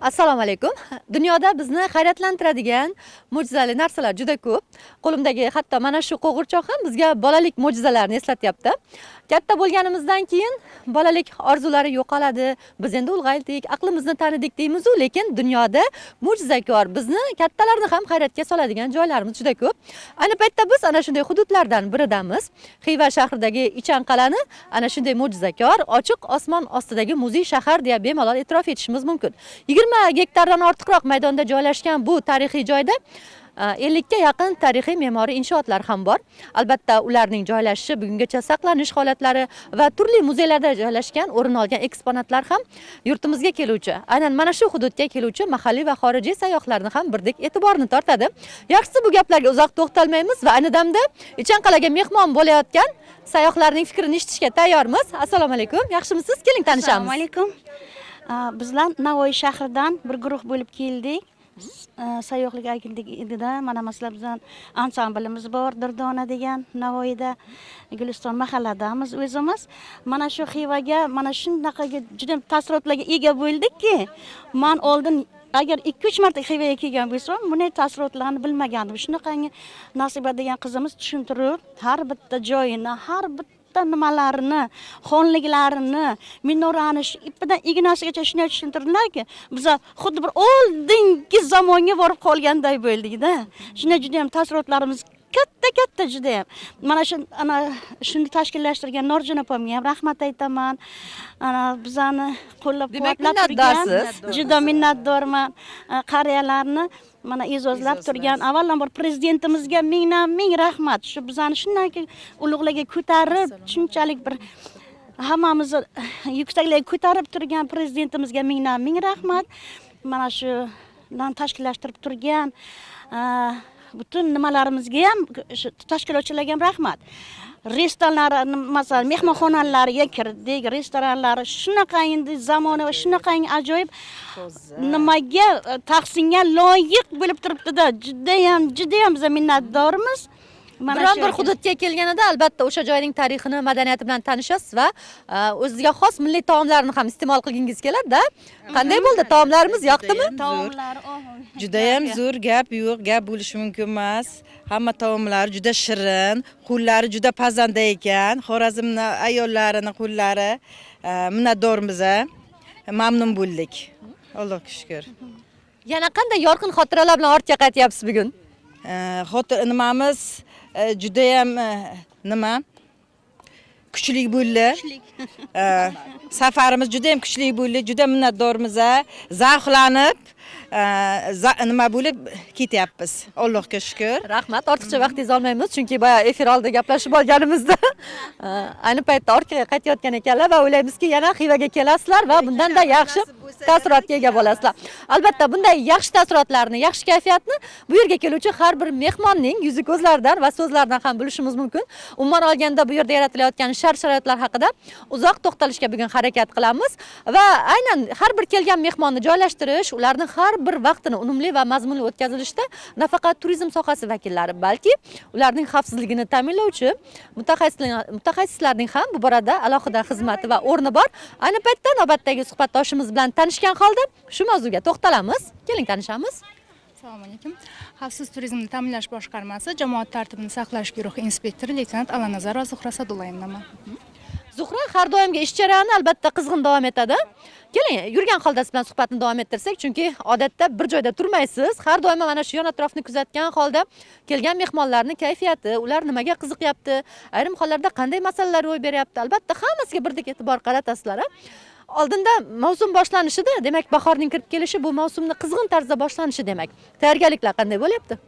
assalomu alaykum. Dunyoda bizni hayratlantiradigan mo'jizali narsalar juda ko'p. Qo'limdagi hatto mana shu qo'g'irchoq ham bizga bolalik mo'jizalarini eslatyapti. Katta bo'lganimizdan keyin bolalik orzulari yo'qoladi. Biz endi ulg'aydik aqlimizni tanidik deymizu lekin dunyoda mo'jizakor bizni kattalarni ham hayratga soladigan joylarimiz juda ko'p. Ayni paytda biz ana shunday hududlardan biridamiz. Xiva shahridagi ichan qal'ani ana shunday mo'jizakor ochiq osmon ostidagi muzey shahar deya bemalol e'tirof etishimiz mumkin. Yigirma gektardan ortiqroq maydonda joylashgan bu tarixiy joyda e, ellikka yaqin tarixiy me'moriy inshootlar ham bor. Albatta ularning joylashishi bugungacha saqlanish holatlari va turli muzeylarda joylashgan o'rin olgan eksponatlar ham yurtimizga keluvchi. Aynan mana shu hududga keluvchi mahalliy va xorijiy sayyohlarni ham birdek e'tiborini tortadi. Yaxshisi bu gaplarga uzoq to'xtalmaymiz va ayni damda ichanqal'aga mehmon bo'layotgan sayyohlarning fikrini eshitishga tayyormiz. Assalomu alaykum. Yaxshimisiz? Keling tanishamiz. Assalomu alaykum. Bizlar navoiy shahridan bir guruh bo'lib keldik. E, sayyohlik agentligida mana masalan bizani ansamblimiz bor dirdona degan navoiyda guliston mahalladamiz o'zimiz. Mana shu xivaga mana shunaqaga juda taassurotlarga ega bo'ldikki man oldin agar ikki uch marta xivaga kelgan bo'lsam bunday taassurotlarni bilmagandim. Shunaqangi nasiba degan qizimiz tushuntirib har bitta joyini har bitta katta nimalarini xonliklarini minorani shu ipidan ignasigacha shunday tushuntirdilarki biza xuddi bir oldingi zamonga borib qolganday bo'ldikda. Shunday judayam taassurotlarimiz katta katta judayam. Mana shu ana shuni tashkillashtirgan norjon opamga ham rahmat aytaman. Ana bizani qo'llab quvvatlab turgan juda minnatdorman. Qariyalarni mana e'zozlab turgan avvalambor prezidentimizga mingdan ming rahmat. Shu bizani shunday ulug'larga ko'tarib shunchalik bir hammamizni yuksaklarga ko'tarib turgan prezidentimizga mingdan ming rahmat. Mana shu tashkillashtirib turgan butun nimalarimizga ham shu tashkilotchilarga ham rahmat. Restoranlar masalan mehmonxonalariga kirdik restoranlari shunaqangi zamonaviy shunaqangi ajoyib nimaga e, tahsinga loyiq bo'lib turibdida. Judayam judayam biza minnatdormiz biron bir hududga kelganida albatta o'sha joyning tarixini madaniyati bilan tanishasiz va a, o'ziga xos milliy taomlarni ham iste'mol qilgingiz keladi-da. qanday bo'ldi? Taomlarimiz yoqdimi? taomlari oh, judayam zo'r gap yo'q. Gap bo'lishi mumkin emas. Hamma taomlari juda shirin qo'llari juda pazanda ekan. Xorazmni ayollarini qo'llari e, minnatdormiz mamnun bo'ldik. Allohga shukur yana qanday yorqin xotiralar bilan ortga qaytyapsiz bugun? E, xotir nimamiz? e, judayam nima kuchli bo'ldi safarimiz judayam kuchli bo'ldi juda minnatdormiz zavqlanib za- nima bo'lib ketyapmiz allohga shukur rahmat ortiqcha vaqtingizni olmaymiz chunki boya efir oldida gaplashib olganimizda ayni paytda orqaga qaytayotgan ekanlar va o'ylaymizki yana xivaga kelasizlar va bundanda yaxshi taassurotga ega bo'lasizlar albatta bunday yaxshi taassurotlarni yaxshi kayfiyatni bu yerga keluvchi har bir mehmonning yuzi ko'zlaridan va so'zlaridan ham bilishimiz mumkin umuman olganda bu yerda yaratilayotgan shart sharoitlar haqida uzoq to'xtalishga bugun harakat qilamiz va aynan har bir kelgan mehmonni joylashtirish ularni har bir vaqtini unumli va mazmunli o'tkazilishda nafaqat turizm sohasi vakillari balki ularning xavfsizligini ta'minlovchi mutaxassislarning ham bu borada alohida xizmati va o'rni bor. Ayni paytda navbatdagi suhbatdoshimiz bilan tanishgan holda shu mavzuga to'xtalamiz. Keling tanishamiz. Assalomu alaykum. Xavfsiz turizmni ta'minlash boshqarmasi jamoat tartibini saqlash guruhi inspektori leytenant alanazarova zuhra sadullayevnaman zuhra har doimgi ish jarayoni albatta qizg'in davom etadi. Keling yurgan holda siz bilan suhbatni davom ettirsak chunki odatda bir joyda turmaysiz. Har doim mana shu yon atrofni kuzatgan holda kelgan mehmonlarni kayfiyati ular nimaga qiziqyapti ayrim hollarda qanday masalalar ro'y beryapti albatta hammasiga birdek e'tibor qaratasizlar oldinda mavsum boshlanishida demak bahorning kirib kelishi bu mavsumni qizg'in tarzda boshlanishi demak tayyorgarliklar qanday bo'lyapti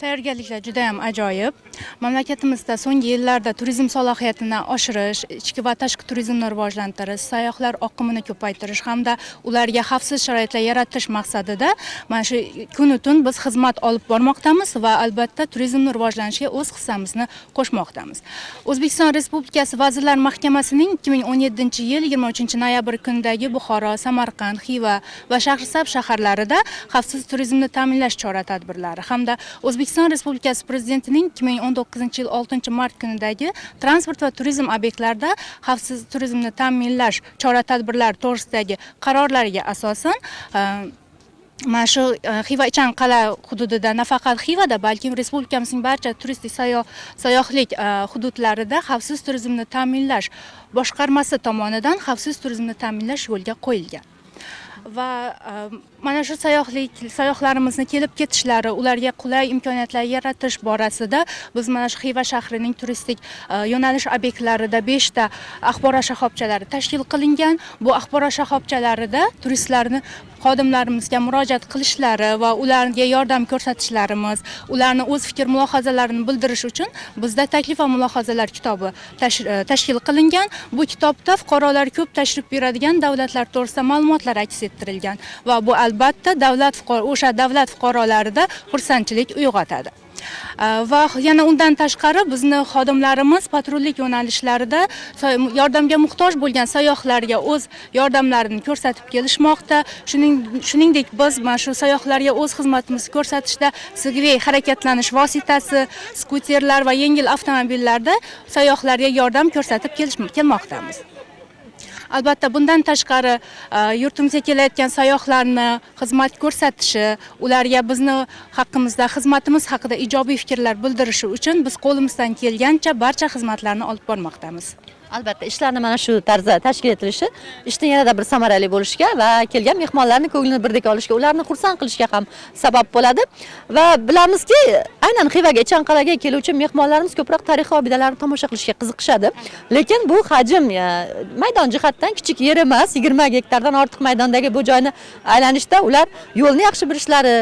tayyorgarliklar juda yam ajoyib. Mamlakatimizda so'nggi yillarda turizm salohiyatini oshirish ichki va tashqi turizmni rivojlantirish sayyohlar oqimini ko'paytirish hamda ularga xavfsiz sharoitlar yaratish maqsadida mana shu kunu tun biz xizmat olib bormoqdamiz va albatta turizmni rivojlanishiga o'z hissamizni qo'shmoqdamiz. O'zbekiston respublikasi vazirlar mahkamasining 2017 yil 23 noyabr kunidagi buxoro samarqand xiva va shahrisabz shaharlarida xavfsiz turizmni ta'minlash chora tadbirlari hamda o'zbekiston o'zbekiston respublikasi prezidentining ikki ming o'n to'qqizinchi yil oltinchi mart kunidagi transport va turizm obyektlarida xavfsiz turizmni ta'minlash chora tadbirlari to'g'risidagi qarorlariga asosan e, mana shu e, xiva ichan qal'a hududida nafaqat xivada balki respublikamizning barcha turistik sayo- sayyohlik e, hududlarida xavfsiz turizmni ta'minlash boshqarmasi tomonidan xavfsiz turizmni ta'minlash yo'lga qo'yilgan. Va e, mana shu sayyohlik sayyohlarimizni kelib ketishlari ularga qulay imkoniyatlar yaratish borasida biz mana shu xiva shahrining turistik e, yo'nalish obyektlarida beshta axborot shoxobchalari tashkil qilingan. Bu axborot shoxobchalarida turistlarni xodimlarimizga murojaat qilishlari va ularga yordam ko'rsatishlarimiz ularni o'z fikr mulohazalarini bildirish uchun bizda taklif va mulohazalar kitobi e, tashkil qilingan. Bu kitobda fuqarolar ko'p tashrif buyuradigan davlatlar to'g'risida ma'lumotlar aks ettirilgan va bu albatta davlat fuqaro o'sha davlat fuqarolarida xursandchilik uyg'otadi. Э, va yana undan tashqari bizni xodimlarimiz patrullik yo'nalishlarida yordamga muhtoj bo'lgan sayyohlarga o'z yordamlarini ko'rsatib kelishmoqda. Shuning shuningdek biz mana shu sayyohlarga o'z xizmatimizni ko'rsatishda segvey harakatlanish vositasi skuterlar va yengil avtomobillarda sayyohlarga yordam ko'rsatib kelmoqdamiz. Albatta bundan tashqari e, yurtimizga kelayotgan sayyohlarni xizmat ko'rsatishi ularga bizni haqqimizda xizmatimiz haqida ijobiy fikrlar bildirishi uchun biz qo'limizdan kelgancha barcha xizmatlarni olib bormoqdamiz. Albatta ishlarni mana shu tarzda tashkil etilishi ishni yanada bir samarali bo'lishiga va kelgan mehmonlarni ko'nglini birdek olishga ularni xursand qilishga ham sabab bo'ladi. Va bilamizki aynan xivaga chanqalaga keluvchi mehmonlarimiz ko'proq tarixiy obidalarni tomosha qilishga qiziqishadi. Lekin bu hajm ya, maydon jihatdan kichik yer emas yigirma gektardan ortiq maydondagi bu joyni aylanishda ular yo'lni yaxshi bilishlari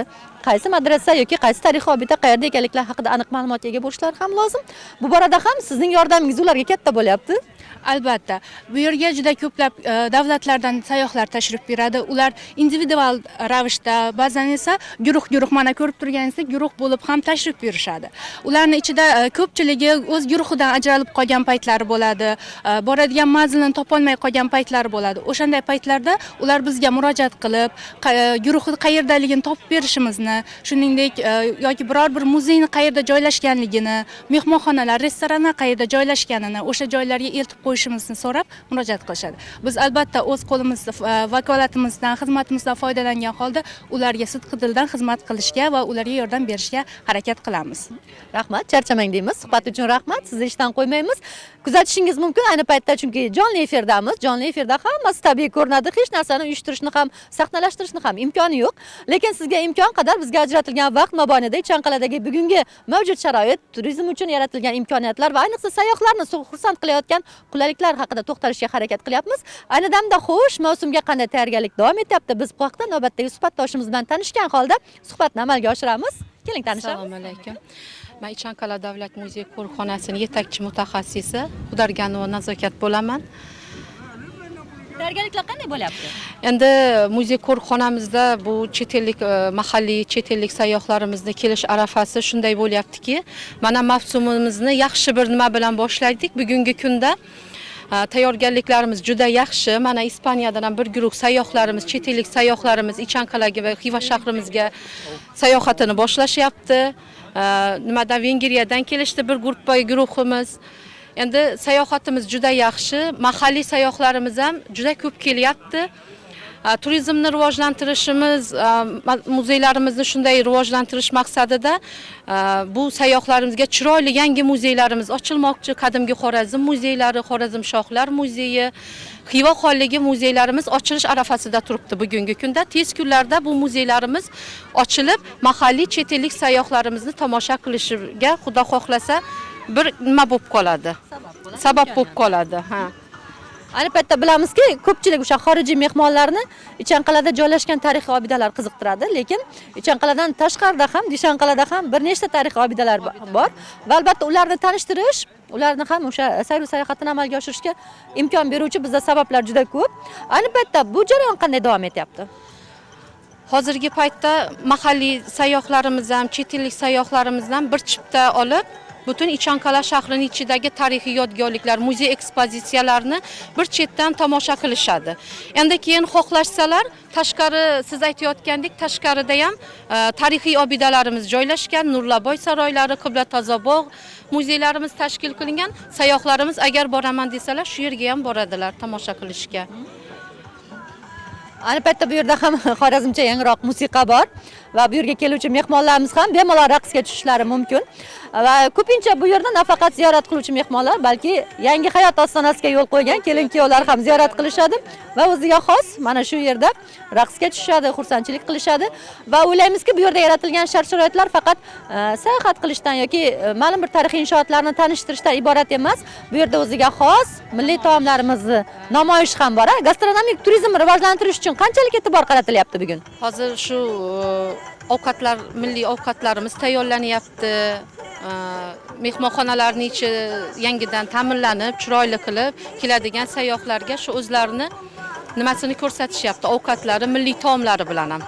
qaysi madrasa yoki qaysi tarixiy obida qayerda ekanliklari haqida aniq ma'lumotga ega bo'lishlari ham lozim. Bu borada ham sizning yordamingiz ularga katta bo'lyapti. Albatta. Bu yerga juda ko'plab e, davlatlardan sayyohlar tashrif buyuradi. Ular individual ravishda ba'zan esa guruh guruh mana ko'rib turganingizdek guruh bo'lib ham tashrif buyurishadi. Ularni ichida e, ko'pchiligi o'z guruhidan ajralib qolgan paytlari bo'ladi. E, boradigan manzilini topolmay qolgan paytlari bo'ladi. O'shanday paytlarda ular bizga murojaat qilib guruhi qayerdaligini topib berishimizni shuningdek e, yoki biror bir muzeyni qayerda joylashganligini mehmonxonalar restoranlar qayerda joylashganini o'sha joylarga eltib qo'yishimizni so'rab murojaat qilishadi. Biz albatta o'z qo'limizda e, vakolatimizdan xizmatimizdan foydalangan holda ularga sidqi dildan xizmat qilishga va ularga yordam berishga harakat qilamiz. Rahmat charchamang deymiz. Suhbat uchun rahmat. Sizni ishdan qo'ymaymiz. Kuzatishingiz mumkin ayni paytda chunki jonli efirdamiz. Jonli efirda hammasi tabiiy ko'rinadi. Hech narsani uyushtirishni ham sahnalashtirishni ham imkoni yo'q. Lekin sizga imkon qadar bizga ajratilgan vaqt mobaynida ichanqal'adagi bugungi mavjud sharoit turizm uchun yaratilgan imkoniyatlar va ayniqsa sayyohlarni xursand qilayotgan qulayliklar haqida to'xtalishga harakat qilyapmiz ayni damda xo'sh mavsumga qanday tayyorgarlik davom etyapti biz bu haqda navbatdagi suhbatdoshimiz bilan tanishgan holda suhbatni amalga oshiramiz keling tanishamiz assalomu alaykum man ichanqal'a davlat muzey qo'riqxonasini yetakchi mutaxassisi xudarganova nazokat bo'laman tayyorgarliklar qanday bo'lyapti? Endi muzey qo'riqxonamizda bu chet ellik e, mahalliy chet ellik sayyohlarimizni kelish arafasi shunday bo'lyaptiki mana mavsumimizni yaxshi bir nima bilan boshladik bugungi kunda e, tayyorgarliklarimiz juda yaxshi. Mana ispaniyadan ham bir guruh sayyohlarimiz chet ellik sayyohlarimiz ichanqal'aga va xiva shahrimizga sayohatini boshlashyapti. E, Nimada nimadan vengriyadan kelishdi bir gruppa guruhimiz. Endi sayohatimiz juda yaxshi. Mahalliy sayyohlarimiz ham juda ko'p kelyapti. Turizmni rivojlantirishimiz muzeylarimizni shunday rivojlantirish maqsadida bu sayyohlarimizga chiroyli yangi muzeylarimiz ochilmoqchi. Qadimgi xorazm muzeylari xorazm shohlar muzeyi xiva xonligi muzeylarimiz ochilish arafasida turibdi bugungi kunda. Tez kunlarda bu muzeylarimiz ochilib mahalliy chet ellik sayyohlarimizni tomosha qilishiga xudo xohlasa bir nima bo'lib qoladi? Sabab bo'lib qoladi ha. Ayni paytda bilamizki ko'pchilik o'sha xorijiy mehmonlarni ichanqal'ada joylashgan tarixiy obidalar qiziqtiradi lekin ichanqal'adan tashqarida ham dishanqal'ada ham bir nechta tarixiy obidalar bo- bor. Va albatta ularni tanishtirish ularni ham o'sha sayru sayohatini amalga oshirishga imkon beruvchi bizda sabablar juda ko'p. Ayni paytda bu jarayon qanday davom etyapti? Hozirgi paytda mahalliy sayyohlarimiz ham chet ellik sayyohlarimiz ham bir chipta olib butun Ichankala shahrining ichidagi tarixiy yodgorliklar muzey ekspozitsiyalarini bir chetdan tomosha qilishadi. Endi keyin xohlashsalar tashqari siz aytayotgandek tashqarida ham e, tarixiy obidalarimiz joylashgan nurlaboy saroylari qibla tozabog' muzeylarimiz tashkil qilingan. Sayyohlarimiz agar boraman desalar shu yerga ham boradilar tomosha qilishga. Ayni paytda bu yerda ham xorazmcha yangroq musiqa bor. Va bu yerga keluvchi mehmonlarimiz ham bemalol raqsga tushishlari mumkin. Va ko'pincha bu yerda nafaqat ziyorat qiluvchi mehmonlar balki yangi hayot ostonasiga yo'l qo'ygan kelin kuyovlar ham ziyorat qilishadi va o'ziga xos mana shu yerda raqsga tushishadi xursandchilik qilishadi. Va o'ylaymizki bu yerda yaratilgan shart sharoitlar faqat e, sayohat qilishdan yoki e, ma'lum bir tarixiy inshootlarni tanishtirishdan iborat emas. Bu yerda o'ziga xos milliy taomlarimizni namoyish ham bor a gastronomik turizmni rivojlantirish uchun qanchalik e'tibor qaratilyapti bugun? Hozir shu e, ovqatlar milliy ovqatlarimiz tayyorlanyapti e, mehmonxonalarni ichi yangidan ta'mirlanib chiroyli qilib keladigan sayyohlarga shu o'zlarini nimasini ko'rsatishyapti ovqatlari milliy taomlari bilan ham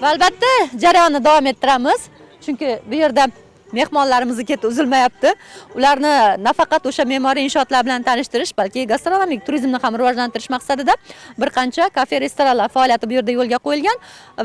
va albatta jarayonni davom ettiramiz chunki bu yerda mehmonlarimizni keti uzilmayapti. Ularni nafaqat o'sha me'moriy inshootlar bilan tanishtirish balki gastronomik turizmni ham rivojlantirish maqsadida bir qancha kafe restoranlar faoliyati bu yerda yo'lga qo'yilgan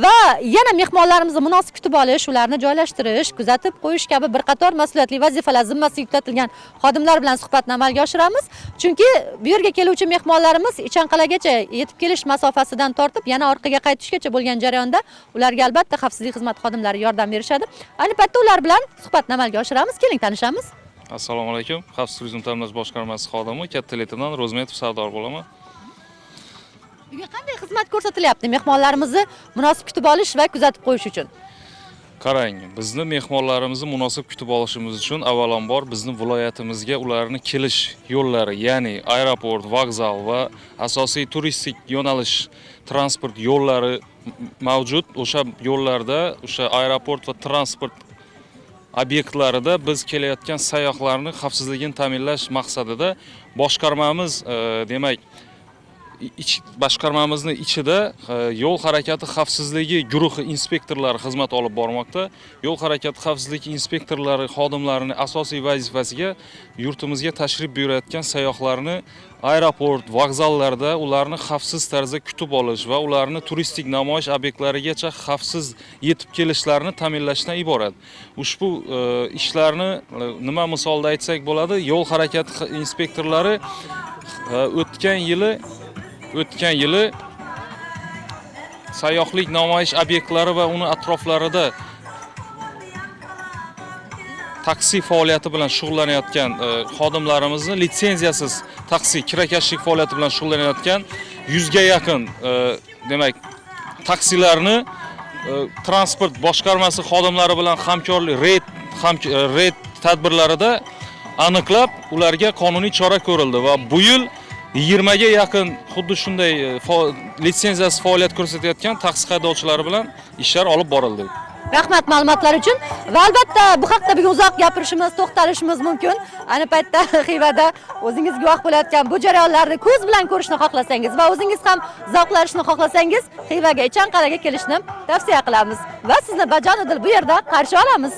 va yana mehmonlarimizni munosib kutib olish ularni joylashtirish kuzatib qo'yish kabi bir qator mas'uliyatli vazifalar zimmasiga yuklatilgan xodimlar bilan suhbatni amalga oshiramiz. Chunki bu yerga keluvchi mehmonlarimiz ichanqal'agacha yetib kelish masofasidan tortib yana orqaga qaytishgacha bo'lgan jarayonda ularga albatta xavfsizlik xizmati xodimlari yordam berishadi. Ayni paytda ular bilan suhbatni amalga oshiramiz. Keling tanishamiz. Assalomu alaykum. Xavfsiz turizm ta'minlash boshqarmasi xodimi katta leytenant ro'zmetov sardor bo'laman. Bugun qanday xizmat ko'rsatilyapti mehmonlarimizni munosib kutib olish va kuzatib qo'yish uchun? Qarang bizni mehmonlarimizni munosib kutib olishimiz uchun avvalambor bizni viloyatimizga ularni kelish yo'llari ya'ni aeroport vokzal va asosiy turistik yo'nalish transport yo'llari mavjud. O'sha yo'llarda o'sha aeroport va transport obyektlarida biz kelayotgan sayyohlarni xavfsizligini ta'minlash maqsadida boshqarmamiz e, demak ich boshqarmamizni ichida e, yo'l harakati xavfsizligi guruhi inspektorlari xizmat olib bormoqda. Yo'l harakati xavfsizligi inspektorlari xodimlarini asosiy vazifasiga yurtimizga tashrif buyurayotgan sayyohlarni aeroport vokzallarda ularni xavfsiz tarzda kutib olish va ularni turistik namoyish obyektlarigacha xavfsiz yetib kelishlarini ta'minlashdan iborat. Ushbu e, ishlarni e, nima misolda aytsak bo'ladi yo'l harakati inspektorlari e, o'tgan yili o'tgan yili sayyohlik namoyish obyektlari va uni atroflarida taksi faoliyati bilan shug'ullanayotgan e, xodimlarimizni litsenziyasiz taksi kirakashlik faoliyati bilan shug'ullanayotgan yuzga yaqin e, demak taksilarni e, transport boshqarmasi xodimlari bilan hamkorlik reyd ham e, reyd tadbirlarida aniqlab ularga qonuniy chora ko'rildi va bu yil 20 ga yaqin xuddi shunday e, litsenziyasiz faoliyat ko'rsatayotgan taksi haydovchilari bilan ishlar olib borildi. rahmat ma'lumotlar uchun. Va albatta bu haqda bugun uzoq gapirishimiz to'xtalishimiz mumkin. Ayni paytda xivada o'zingiz guvoh bo'layotgan bu jarayonlarni ko'z bilan ko'rishni xohlasangiz va o'zingiz ham zavqlanishni xohlasangiz xivaga ichanqal'aga kelishni tavsiya qilamiz va sizni bajonidil bu yerda qarshi olamiz